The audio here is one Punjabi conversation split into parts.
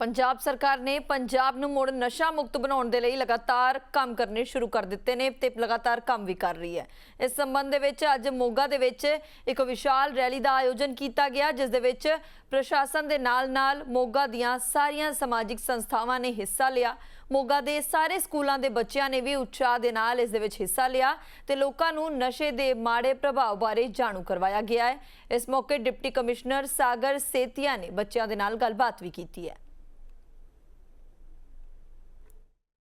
ਪੰਜਾਬ ਸਰਕਾਰ ਨੇ ਪੰਜਾਬ ਨੂੰ ਮੁੜ ਨਸ਼ਾ ਮੁਕਤ ਬਣਾਉਣ ਦੇ ਲਈ ਲਗਾਤਾਰ ਕੰਮ ਕਰਨੇ ਸ਼ੁਰੂ ਕਰ ਦਿੱਤੇ ਨੇ ਤੇ ਲਗਾਤਾਰ ਕੰਮ ਵੀ ਕਰ ਰਹੀ ਹੈ। ਇਸ ਸੰਬੰਧ ਦੇ ਵਿੱਚ ਅੱਜ ਮੋਗਾ ਦੇ ਵਿੱਚ ਇੱਕ ਵਿਸ਼ਾਲ ਰੈਲੀ ਦਾ ਆਯੋਜਨ ਕੀਤਾ ਗਿਆ, ਜਿਸ ਦੇ ਵਿੱਚ ਪ੍ਰਸ਼ਾਸਨ ਦੇ ਨਾਲ-ਨਾਲ ਮੋਗਾ ਦੀਆਂ ਸਾਰੀਆਂ ਸਮਾਜਿਕ ਸੰਸਥਾਵਾਂ ਨੇ ਹਿੱਸਾ ਲਿਆ। ਮੋਗਾ ਦੇ ਸਾਰੇ ਸਕੂਲਾਂ ਦੇ ਬੱਚਿਆਂ ਨੇ ਵੀ ਉਤਸ਼ਾਹ ਦੇ ਨਾਲ ਇਸ ਦੇ ਵਿੱਚ ਹਿੱਸਾ ਲਿਆ ਤੇ ਲੋਕਾਂ ਨੂੰ ਨਸ਼ੇ ਦੇ ਮਾੜੇ ਪ੍ਰਭਾਵ ਬਾਰੇ ਜਾਣੂ ਕਰਵਾਇਆ ਗਿਆ ਹੈ। ਇਸ ਮੌਕੇ ਡਿਪਟੀ ਕਮਿਸ਼ਨਰ ਸਾਗਰ ਸੇਤੀਆ ਨੇ ਬੱਚਿਆਂ ਦੇ ਨਾਲ ਗੱਲਬਾਤ ਵੀ ਕੀਤੀ ਹੈ।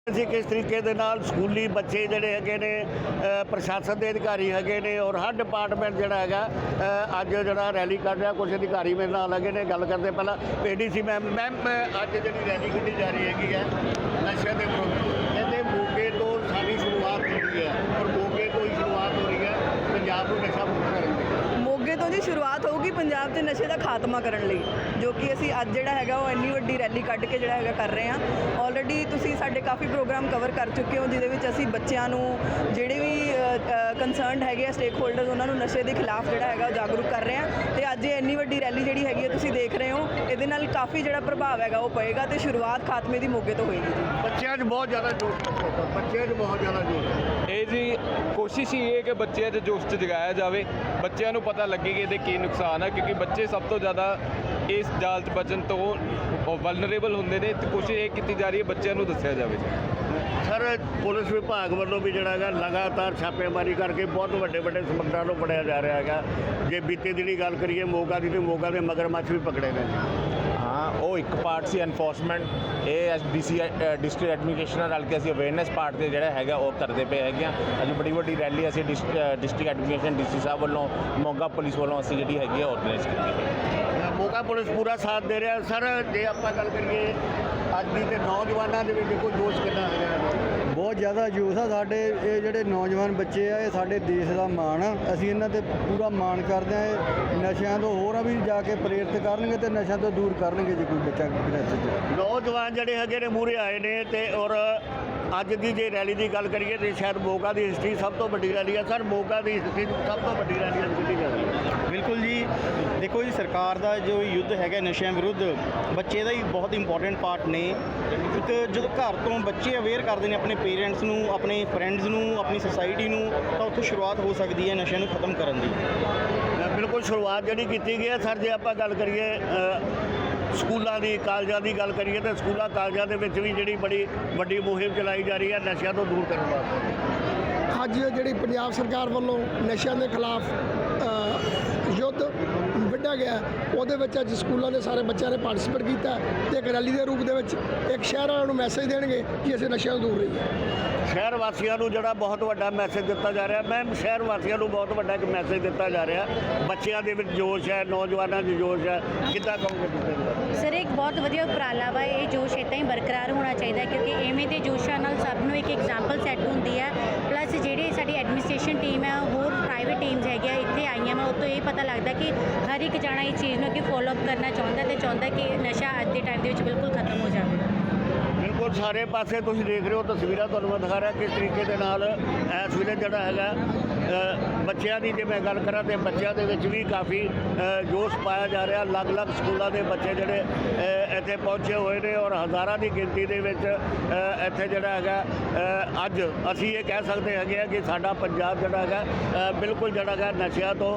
ਅਸੀਂ ਕਿਸ ਤਰੀਕੇ ਦੇ ਨਾਲ ਸਕੂਲੀ ਬੱਚੇ ਜਿਹੜੇ ਹੈਗੇ ਨੇ ਪ੍ਰਸ਼ਾਸਨ ਦੇ ਅਧਿਕਾਰੀ ਹੈਗੇ ਨੇ ਔਰ ਹਰ ਡਿਪਾਰਟਮੈਂਟ ਜਿਹੜਾ ਹੈਗਾ ਅੱਜ ਜਿਹੜਾ ਰੈਲੀ ਕਰ ਰਿਹਾ ਕੁਝ ਅਧਿਕਾਰੀ ਮੇਰੇ ਨਾਲ ਹੈਗੇ ਨੇ, ਗੱਲ ਕਰਦੇ ਪਹਿਲਾਂ ਏਡੀਸੀ ਮੈਮ ਮੈਮ ਅੱਜ ਜਿਹੜੀ ਰੈਲੀ ਕੱਢੀ ਜਾ ਰਹੀ ਹੈਗੀ ਹੈ ਨਸ਼ੇ ਦੇ ਵਿਰੁੱਧ ਕਹਿੰਦੇ ਮੋਗੇ ਤੋਂ ਸਾਡੀ ਸ਼ੁਰੂਆਤ ਹੋ ਰਹੀ ਹੈ, ਔਰ ਮੋਗੇ ਤੋਂ ਹੀ ਸ਼ੁਰੂਆਤ ਹੋ ਰਹੀ ਹੈ, ਪੰਜਾਬ ਨੂੰ ਨਸ਼ਾ ਮੁਕਤ ਕਰਨ ਦੀ। ਮੋਗੇ ਤੋਂ ਜੀ ਸ਼ੁਰੂਆਤ ਹੋ ਪੰਜਾਬ 'ਚ ਨਸ਼ੇ ਦਾ ਖਾਤਮਾ ਕਰਨ ਲਈ ਜੋ ਕਿ ਅਸੀਂ ਅੱਜ ਜਿਹੜਾ ਹੈਗਾ ਉਹ ਇੰਨੀ ਵੱਡੀ ਰੈਲੀ ਕੱਢ ਕੇ ਜਿਹੜਾ ਹੈਗਾ ਕਰ ਰਹੇ ਹਾਂ। ਆਲਰੇਡੀ ਤੁਸੀਂ ਸਾਡੇ ਕਾਫੀ ਪ੍ਰੋਗਰਾਮ ਕਵਰ ਕਰ ਚੁੱਕੇ ਹੋ ਜਿਹਦੇ ਵਿੱਚ ਅਸੀਂ ਬੱਚਿਆਂ ਨੂੰ ਜਿਹੜੇ ਵੀ ਕੰਸਰਨਡ ਹੈਗੇ ਆ ਸਟੇਕ ਹੋਲਡਰਸ ਉਹਨਾਂ ਨੂੰ ਨਸ਼ੇ ਦੇ ਖਿਲਾਫ ਜਿਹੜਾ ਹੈਗਾ ਉਹ ਜਾਗਰੂਕ ਕਰ ਰਹੇ ਹਾਂ। ਤੇ ਅੱਜ ਇਹ ਇੰਨੀ ਵੱਡੀ ਰੈਲੀ ਜਿਹੜੀ ਹੈਗੀ ਹੈ ਤੁਸੀਂ ਦੇਖ ਰਹੇ ਹੋ ਇਹਦੇ ਨਾਲ ਕਾਫੀ ਜਿਹੜਾ ਪ੍ਰਭਾਵ ਹੈਗਾ ਉਹ ਪਏਗਾ ਤੇ ਸ਼ੁਰੂਆਤ ਖਾਤਮੇ ਦੀ ਮੋਗੇ ਤੋਂ ਹੋਏਗੀ ਜੀ। ਬੱਚਿਆਂ 'ਚ ਬਹੁਤ ਜ਼ਿਆਦਾ ਜੋਸ਼ ਬੱਚਿਆਂ 'ਚ ਬਹੁਤ ਜ਼ਿਆਦਾ ਜੋਸ਼ ਇਹ ਜੀ ਕੋਸ਼ਿਸ਼ ਹੀ ਇਹ ਕਿ ਬੱਚਿਆਂ 'ਚ ਜੋਸ਼ 'ਚ ਜਗਾਇਆ ਜਾਵੇ ਬੱਚਿਆਂ ਨੂੰ ਪਤਾ ਲੱਗੇ ਕਿ ਇਹਦੇ ਕੀ ਨੁਕਸਾਨ ਹੈ ਕਿਉਂਕਿ ਬੱਚੇ ਸਭ ਤੋਂ ਜ਼ਿਆਦਾ ਇਸ ਜਾਲ 'ਚ ਬਚਣ ਤੋਂ ਵਲਨਰੇਬਲ ਹੁੰਦੇ ਨੇ ਤੇ ਕੋਸ਼ਿਸ਼ ਇਹ ਕੀਤੀ ਜਾ ਰਹੀ ਹੈ ਬੱਚਿਆਂ ਨੂੰ ਦੱਸਿਆ ਜਾਵੇ। ਸਰ, ਪੁਲਿਸ ਵਿਭਾਗ ਵੱਲੋਂ ਵੀ ਜਿਹੜਾ ਹੈਗਾ ਲਗਾਤਾਰ ਛਾਪੇਮਾਰੀ ਕਰਕੇ ਬਹੁਤ ਵੱਡੇ ਵੱਡੇ ਸਮਗਲਰਾਂ ਨੂੰ ਫੜਿਆ ਜਾ ਰਿਹਾ ਹੈਗਾ। ਜੇ ਬੀਤੇ ਦਿਨੀ ਗੱਲ ਕਰੀਏ ਮੋਗਾ ਦੀ ਤੇ ਮੋਗਾ ਦੇ ਮਗਰਮੱਛ ਵੀ ਪਕੜੇ ਨੇ। ਹਾਂ, ਉਹ ਇੱਕ ਪਾਰਟ ਸੀ ਐਨਫੋਰਸਮੈਂਟ ਇਹ ਐਸਡੀਸੀ ਡਿਸਟ੍ਰਿਕਟ ਐਡਮਿਨਿਸਟ੍ਰੇਸ਼ਨ ਨਾਲ ਰਲ ਕੇ ਅਸੀਂ ਅਵੇਅਰਨੈਸ ਪਾਰਟ ਤੇ ਜਿਹੜਾ ਹੈਗਾ, ਉਹ ਕਰਦੇ ਪਏ ਹੈਗੇ ਆ। ਅੱਜ ਬੜੀ ਵੱਡੀ ਰੈਲੀ ਅਸੀਂ ਡਿਸਟ੍ਰਿਕਟ ਐਡਮਿਨਿਸਟ੍ਰੇਸ਼ਨ ਡੀਸੀ ਸਾਹਿਬ ਵੱਲੋਂ, ਮੋਗਾ ਪੁਲਿਸ ਵੱਲੋਂ ਅਸੀਂ ਜਿਹੜੀ ਹੈਗੀ ਆ ਆਰਗੇਨਾਈਜ਼ ਕੀਤੀ ਹੈ ਮੋਗਾ ਪੁਲਿਸ ਪੂਰਾ ਸਾਥ ਦੇ ਰਿਹਾ। ਸਰ, ਜੇ ਆਪਾਂ ਗੱਲ ਕਰੀਏ, ਅੱਜ ਦੀ ਤੇ ਨੌਜਵਾਨਾਂ ਦੇ ਵਿੱਚ ਦੇਖੋ ਜੋਸ਼ ਕਿੰਨਾ ਹੈਗਾ। ਬਹੁਤ ਜ਼ਿਆਦਾ ਜੋਸ਼ ਆ ਸਾਡੇ, ਇਹ ਜਿਹੜੇ ਨੌਜਵਾਨ ਬੱਚੇ ਆ, ਇਹ ਸਾਡੇ ਦੇਸ਼ ਦਾ ਮਾਣ ਆ। ਅਸੀਂ ਇਹਨਾਂ ਤੇ ਪੂਰਾ ਮਾਣ ਕਰਦੇ ਆ, ਇਹ ਨਸ਼ਿਆਂ ਤੋਂ ਹੋਰਾਂ ਵੀ ਜਾ ਕੇ ਪ੍ਰੇਰਿਤ ਕਰਨਗੇ ਤੇ ਨਸ਼ਿਆਂ ਤੋਂ ਦੂਰ ਕਰਨਗੇ ਜੇ ਕੋਈ ਬੱਚਾ ਨਸ਼ੇ 'ਚ ਨੌਜਵਾਨ ਜਿਹੜੇ ਹੈਗੇ ਨੇ, ਮੂਹਰੇ ਆਏ ਨੇ ਤੇ ਔਰ ਅੱਜ ਦੀ ਜੇ ਰੈਲੀ ਦੀ ਗੱਲ ਕਰੀਏ ਤੇ ਸ਼ਾਇਦ ਮੋਗਾ ਦੀ ਹਿਸਟਰੀ ਸਭ ਤੋਂ ਵੱਡੀ ਰੈਲੀ ਹੈ ਸਰ ਮੋਗਾ ਦੀ ਹਿਸਟਰੀ ਸਭ ਤੋਂ ਵੱਡੀ ਰੈਲੀ ਅੱਜ ਕੱਢੀ ਜਾ ਰਹੀ ਹੈ? ਬਿਲਕੁਲ ਜੀ। ਦੇਖੋ ਜੀ ਸਰਕਾਰ ਦਾ ਜੋ ਯੁੱਧ ਹੈਗਾ ਨਸ਼ਿਆਂ ਵਿਰੁੱਧ ਬੱਚੇ ਦਾ ਹੀ ਬਹੁਤ ਇੰਪੋਰਟੈਂਟ ਪਾਰਟ ਨੇ। ਇੱਕ ਜਦੋਂ ਘਰ ਤੋਂ ਬੱਚੇ ਅਵੇਅਰ ਕਰਦੇ ਨੇ ਆਪਣੇ ਪੇਰੈਂਟਸ ਨੂੰ ਆਪਣੇ ਫਰੈਂਡਸ ਨੂੰ ਆਪਣੀ ਸੋਸਾਇਟੀ ਨੂੰ ਤਾਂ ਉੱਥੋਂ ਸ਼ੁਰੂਆਤ ਹੋ ਸਕਦੀ ਹੈ ਨਸ਼ਿਆਂ ਨੂੰ ਖਤਮ ਕਰਨ ਦੀ। ਬਿਲਕੁਲ ਸ਼ੁਰੂਆਤ ਜਿਹੜੀ ਕੀਤੀ ਗਈ ਹੈ। ਸਰ ਜੇ ਆਪਾਂ ਗੱਲ ਕਰੀਏ ਸਕੂਲਾਂ ਦੀ, ਕਾਲਜਾਂ ਦੀ ਗੱਲ ਕਰੀਏ ਤਾਂ ਸਕੂਲਾਂ, ਕਾਲਜਾਂ ਦੇ ਵਿੱਚ ਵੀ ਜਿਹੜੀ ਬੜੀ ਵੱਡੀ ਮੁਹਿੰਮ ਚਲਾਈ ਜਾ ਰਹੀ ਹੈ, ਨਸ਼ਿਆਂ ਤੋਂ ਦੂਰ ਕਰਨ ਵਾਸਤੇ। ਅੱਜ ਜਿਹੜੀ ਪੰਜਾਬ ਸਰਕਾਰ ਵੱਲੋਂ ਨਸ਼ਿਆਂ ਦੇ ਖਿਲਾਫ ਯੁੱਧ ਗਿਆ ਉਹਦੇ ਵਿੱਚ ਅੱਜ ਸਕੂਲਾਂ ਦੇ ਸਾਰੇ ਬੱਚਿਆਂ ਨੇ ਪਾਰਟਿਸਿਪੇਟ ਕੀਤਾ ਤੇ ਇੱਕ ਰੈਲੀ ਦੇ ਰੂਪ ਦੇ ਵਿੱਚ ਇੱਕ ਸ਼ਹਿਰ ਵਾਲਿਆਂ ਨੂੰ ਮੈਸੇਜ ਦੇਣਗੇ ਕਿ ਅਸੀਂ ਨਸ਼ਿਆਂ ਤੋਂ ਦੂਰ ਰਹੀਏ। ਸ਼ਹਿਰ ਵਾਸੀਆਂ ਨੂੰ ਜਿਹੜਾ ਬਹੁਤ ਵੱਡਾ ਮੈਸੇਜ ਦਿੱਤਾ ਜਾ ਰਿਹਾ ਮੈਮ ਸ਼ਹਿਰ ਵਾਸੀਆਂ ਨੂੰ ਬਹੁਤ ਵੱਡਾ ਇੱਕ ਮੈਸੇਜ ਦਿੱਤਾ ਜਾ ਰਿਹਾ। ਬੱਚਿਆਂ ਦੇ ਵਿੱਚ ਜੋਸ਼ ਹੈ ਨੌਜਵਾਨਾਂ 'ਚ ਜੋਸ਼ ਹੈ। ਕਿੱਦਾਂ ਕਹੋਗੇ ਤੁਸੀਂ ਸਰ ਇੱਕ ਬਹੁਤ ਵਧੀਆ ਉਪਰਾਲਾ ਵਾ ਇਹ ਜੋਸ਼ ਇੱਦਾਂ ਹੀ ਬਰਕਰਾਰ ਹੋਣਾ ਚਾਹੀਦਾ ਹੈ ਕਿਉਂਕਿ ਐਵੇਂ ਦੇ ਜੋਸ਼ਾਂ ਨਾਲ ਸਭ ਨੂੰ ਇੱਕ ਐਗਜ਼ਾਮਪਲ ਸੈੱਟ ਹੁੰਦੀ ਹੈ। ਪਲੱਸ ਜਿਹੜੀ ਸਾਡੀ ਐਡਮਿਨਿਸਟ੍ਰੇਸ਼ਨ ਟੀਮ ਹੈ ਇੱਥੇ ਆਈਆਂ ਉਹ ਤੋਂ ਇਹ ਪਤਾ ਲੱਗਦਾ ਕਿ ਹਰ ਇੱਕ ਜਾਣਾ ਇਸ ਚੀਜ਼ ਨੂੰ ਅੱਗੇ ਫੋਲੋ ਅਪ ਕਰਨਾ ਚਾਹੁੰਦਾ ਤੇ ਚਾਹੁੰਦਾ ਕਿ ਨਸ਼ਾ ਅੱਜ ਦੇ ਟਾਈਮ ਦੇ ਵਿੱਚ ਬਿਲਕੁਲ ਖਤਮ ਹੋ ਜਾਵੇ। ਬਿਲਕੁਲ, ਸਾਰੇ ਪਾਸੇ ਤੁਸੀਂ ਦੇਖ ਰਹੇ ਹੋ ਤਸਵੀਰਾਂ, ਤੁਹਾਨੂੰ ਮੈਂ ਦਿਖਾ ਰਿਹਾ ਕਿਸ ਤਰੀਕੇ ਦੇ ਨਾਲ ਇਸ ਵੇਲੇ ਜਿਹੜਾ ਹੈਗਾ ਬੱਚਿਆਂ ਦੀ ਜੇ ਮੈਂ ਗੱਲ ਕਰਾਂ ਤੇ ਬੱਚਿਆਂ ਦੇ ਵਿੱਚ ਵੀ ਕਾਫੀ ਜੋਸ਼ ਪਾਇਆ ਜਾ ਰਿਹਾ। ਅਲੱਗ-ਅਲੱਗ ਸਕੂਲਾਂ ਦੇ ਬੱਚੇ ਜਿਹੜੇ ਇੱਥੇ ਪਹੁੰਚੇ ਹੋਏ ਨੇ ਔਰ ਹਜ਼ਾਰਾਂ ਦੀ ਗਿਣਤੀ ਦੇ ਵਿੱਚ ਇੱਥੇ ਜਿਹੜਾ ਹੈਗਾ ਅੱਜ ਅਸੀਂ ਇਹ ਕਹਿ ਸਕਦੇ ਹੈਗੇ ਆ ਕਿ ਸਾਡਾ ਪੰਜਾਬ ਜਿਹੜਾ ਹੈਗਾ ਬਿਲਕੁਲ ਜਿਹੜਾ ਹੈਗਾ ਨਸ਼ਿਆਂ ਤੋਂ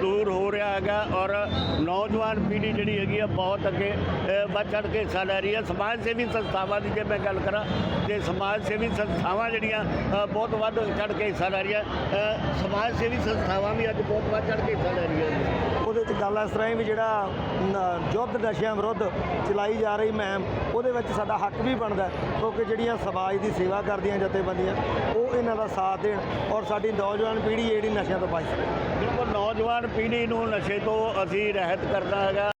ਦੂਰ ਹੋ ਰਿਹਾ ਹੈਗਾ ਔਰ ਨੌਜਵਾਨ ਪੀੜ੍ਹੀ ਜਿਹੜੀ ਹੈਗੀ ਆ ਬਹੁਤ ਅੱਗੇ ਵੱਧ ਚੜ੍ਹ ਕੇ ਹਿੱਸਾ ਲੈ ਰਹੀ ਹੈ ਸਮਾਜ ਸੇਵੀ ਸੰਸਥਾਵਾਂ ਦੀ ਜੇ ਮੈਂ ਗੱਲ ਕਰਾਂ ਤੇ ਸਮਾਜ ਸੇਵੀ ਸੰਸਥਾਵਾਂ ਜਿਹੜੀਆਂ ਬਹੁਤ ਵੱਧ ਚੜ੍ਹ ਕੇ ਹਿੱਸਾ ਲੈ ਰਹੀਆਂ ਅ, ਸਮਾਜ ਸੇਵੀ ਸੰਸਥਾਵਾਂ ਵੀ ਅੱਜ ਬਹੁਤ ਵੱਧ ਚੜ੍ਹ ਕੇ ਹਿੱਸਾ ਲੈ ਰਹੀਆਂ ਉਹਦੇ 'ਚ ਗੱਲ ਇਸ ਤਰ੍ਹਾਂ ਹੈ ਵੀ ਜਿਹੜਾ ਨ- ਯੁੱਧ ਨਸ਼ਿਆਂ ਵਿਰੁੱਧ ਚਲਾਈ ਜਾ ਰਹੀ ਮੁਹਿੰਮ ਉਹਦੇ ਵਿੱਚ ਸਾਡਾ ਹੱਕ ਵੀ ਬਣਦਾ ਕਿਉਂਕਿ ਜਿਹੜੀਆਂ ਸਮਾਜ ਦੀ ਸੇਵਾ ਕਰਦੀਆਂ ਜਥੇਬੰਦੀਆਂ ਉਹ ਇਹਨਾਂ ਦਾ ਸਾਥ ਦੇਣ ਔਰ ਸਾਡੀ ਨੌਜਵਾਨ ਪੀੜ੍ਹੀ ਜਿਹੜੀ ਨਸ਼ਿਆਂ ਤੋਂ ਬਚ ਸਕੇ। ਬਿਲਕੁਲ ਨੌਜਵਾਨ ਪੀੜ੍ਹੀ ਨੂੰ ਨਸ਼ੇ ਤੋਂ ਅਸੀਂ ਰਹਿਤ ਕਰਨਾ ਹੈਗਾ।